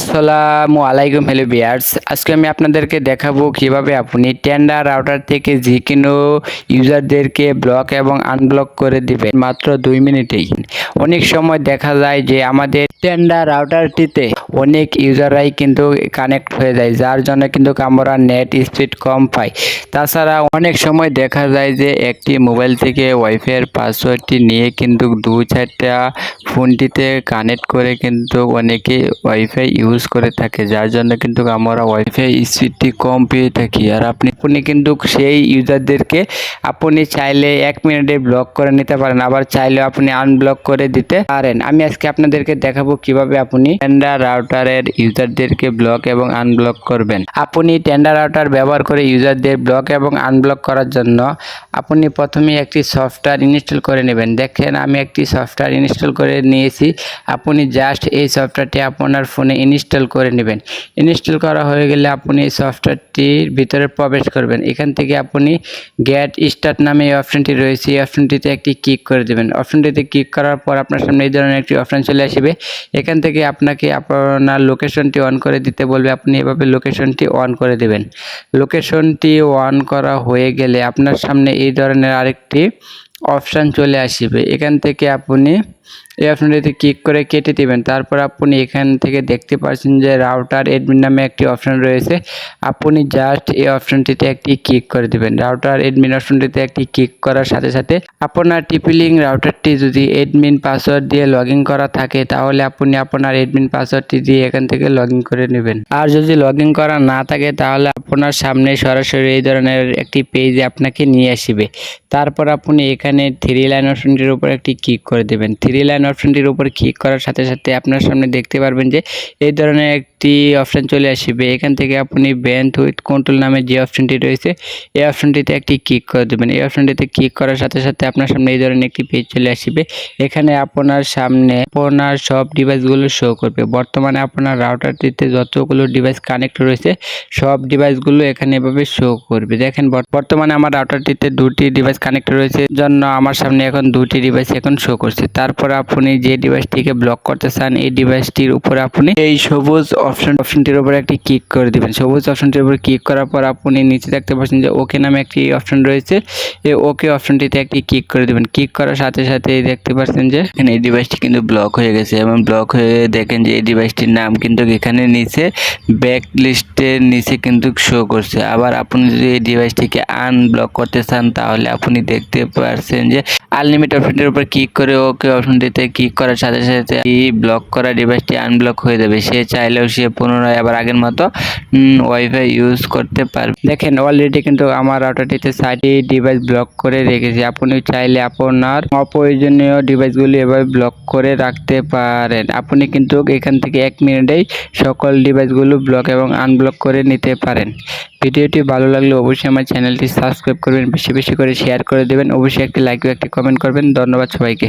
আসসালামু আলাইকুম হ্যালো বিয়ার্স আজকে আমি আপনাদেরকে দেখাবো কীভাবে আপনি টেন্ডার রাউটার থেকে যে কোনো ইউজারদেরকে ব্লক এবং আনব্লক করে দিবেন। মাত্র দুই মিনিটেই। অনেক সময় দেখা যায় যে আমাদের টেন্ডার রাউটারটিতে অনেক ইউজাররাই কিন্তু কানেক্ট হয়ে যায়, যার জন্য কিন্তু আমরা নেট স্পিড কম পাই তাছাড়া অনেক সময় দেখা যায় যে একটি মোবাইল থেকে ওয়াইফাইয়ের পাসওয়ার্ডটি নিয়ে কিন্তু দু চারটা ফোনটিতে কানেক্ট করে কিন্তু অনেকে ওয়াইফাই ইউজ করে থাকে, যার জন্য কিন্তু আমরা ওয়াইফাই স্পিডটি কম পেয়ে থাকি। আর আপনি আপনি কিন্তু সেই ইউজারদেরকে আপনি চাইলে এক মিনিটে ব্লক করে নিতে পারেন, আবার চাইলেও আপনি আনব্লক করে দিতে পারেন। আমি আজকে আপনাদেরকে দেখাবো কীভাবে আপনি টেন্ডার রাউটারের ইউজারদেরকে ব্লক এবং আনব্লক করবেন। আপনি টেন্ডার রাউটার ব্যবহার করে ইউজারদের ব্লক এবং আনব্লক করার জন্য আপনি প্রথমে একটি সফটওয়্যার ইনস্টল করে নেবেন। দেখেন, আমি একটি সফটওয়্যার ইনস্টল করে নিয়েছি। আপনি জাস্ট এই সফটওয়্যারটি আপনার ফোনে ইনস্টল করে নেবেন। ইনস্টল করা হয়ে গেলে আপনি এই সফটওয়্যারটির ভিতরে প্রবেশ করবেন। এখান থেকে আপনি গেট স্টার্ট নামে এই অপশনটি রয়েছে। এই অপশনটিতে একটি ক্লিক করে দেবেন। অপশনটিতে ক্লিক করার পর আপনার সামনে এই ধরনের একটি অপশন চলে আসবে। এখান থেকে আপনাকে আপনার লোকেশনটি অন করে দিতে বলবে। আপনি এভাবে লোকেশনটি অন করে দেবেন। লোকেশনটি অন করা হয়ে গেলে আপনার সামনে এই ধরনের আরেকটি অপশান চলে আসবে। এখান থেকে আপনি এই অপশনটিতে ক্লিক করে কেটে দিবেন। তারপর আপনি এখান থেকে দেখতে পাচ্ছেন যে রাউটার এডমিন নামে একটি অপশন রয়েছে। আপনি জাস্ট এই অপশনটিতে একটি ক্লিক করে দিবেন। রাউটার এডমিন অপশনটিতে একটি ক্লিক করার সাথে সাথে আপনার টিপিলিং রাউটারটি যদি এডমিন পাসওয়ার্ড দিয়ে লগ করা থাকে, তাহলে আপনি আপনার এডমিন পাসওয়ার্ডটি দিয়ে এখান থেকে লগ করে নেবেন। আর যদি লগ করা না থাকে, তাহলে আপনার সামনে সরাসরি এই ধরনের একটি পেজে আপনাকে নিয়ে আসবে। তারপর আপনি এখানে থ্রি লাইন অপশনটির উপর একটি ক্লিক করে দেবেন। থ্রি লাইন অপশনটির উপর ক্লিক করার সাথে সাথে আপনার সামনে দেখতে পারবেন যে এই ধরনের একটি অপশন চলে আসবে। এখান থেকে আপনি ব্যান্ড উইথ কন্ট্রোল নামে যে অপশনটি রয়েছে, এই অপশনটিতে একটি ক্লিক করে দেবেন। এই অপশনটিতে ক্লিক করার সাথে সাথে আপনার সামনে এই ধরনের একটি পেজ চলে আসবে। এখানে আপনার সামনে আপনার সব ডিভাইসগুলো শো করবে। বর্তমানে আপনার রাউটারটিতে যতগুলো ডিভাইস কানেক্ট রয়েছে, সব ডিভাইসগুলো এখানে এভাবে শো করবে। দেখেন বর্তমানে আমার রাউটারটিতে দুটি ডিভাইস কানেক্ট রয়েছে জন্য আমার সামনে এখন দুটি ডিভাইস এখন শো করছে। তারপর আপনি যে ডিভাইসটিকে ব্লক করতে চান, এই ডিভাইসটির উপরে আপনি এই সবুজ অপশন অপশনটির উপরে একটি ক্লিক করে দিবেন। সবুজ অপশনটির উপরে ক্লিক করার পর আপনি নিচে দেখতে পাচ্ছেন যে ওকে নামে একটি অপশন রয়েছে। এই ওকে অপশনটিতে একটি ক্লিক করে দিবেন। ক্লিক করার সাথে সাথে দেখতে পাচ্ছেন যে এখানে এই ডিভাইসটি কিন্তু ব্লক হয়ে গেছে এবং ব্লক হয়ে দেখেন যে এই ডিভাইসটির নাম কিন্তু এখানে নিচে ব্যাক লিস্টের নিচে কিন্তু শো করছে। আবার আপনি যদি এই ডিভাইসটিকে আনব্লক করতে চান, তাহলে আপনি দেখতে পাচ্ছেন যে আনলিমিটেড অপশনটির উপর ক্লিক করে ওকে অপশনটিতে ক্লিক করার সাথে সাথে এই ব্লক করা ডিভাইসটি আনব্লক হয়ে যাবে। সে চাইলেও সে পুনরায় আবার আগের মতো ওয়াইফাই ইউজ করতে পারবে। দেখেন অলরেডি কিন্তু আমার রাউটারটিতে ষাটটি ডিভাইস ব্লক করে রেখেছি। আপনি চাইলে আপনার অপ্রয়োজনীয় ডিভাইসগুলি এভাবে ব্লক করে রাখতে পারেন। আপনি কিন্তু এখান থেকে এক মিনিটেই সকল ডিভাইসগুলো ব্লক এবং আনব্লক করে নিতে পারেন। ভিডিওটি ভালো লাগলে অবশ্যই আমার চ্যানেলটি সাবস্ক্রাইব করবেন, বেশি বেশি করে শেয়ার করে দেবেন। অবশ্যই একটি লাইক একটি কমেন্ট করবেন। ধন্যবাদ সবাইকে।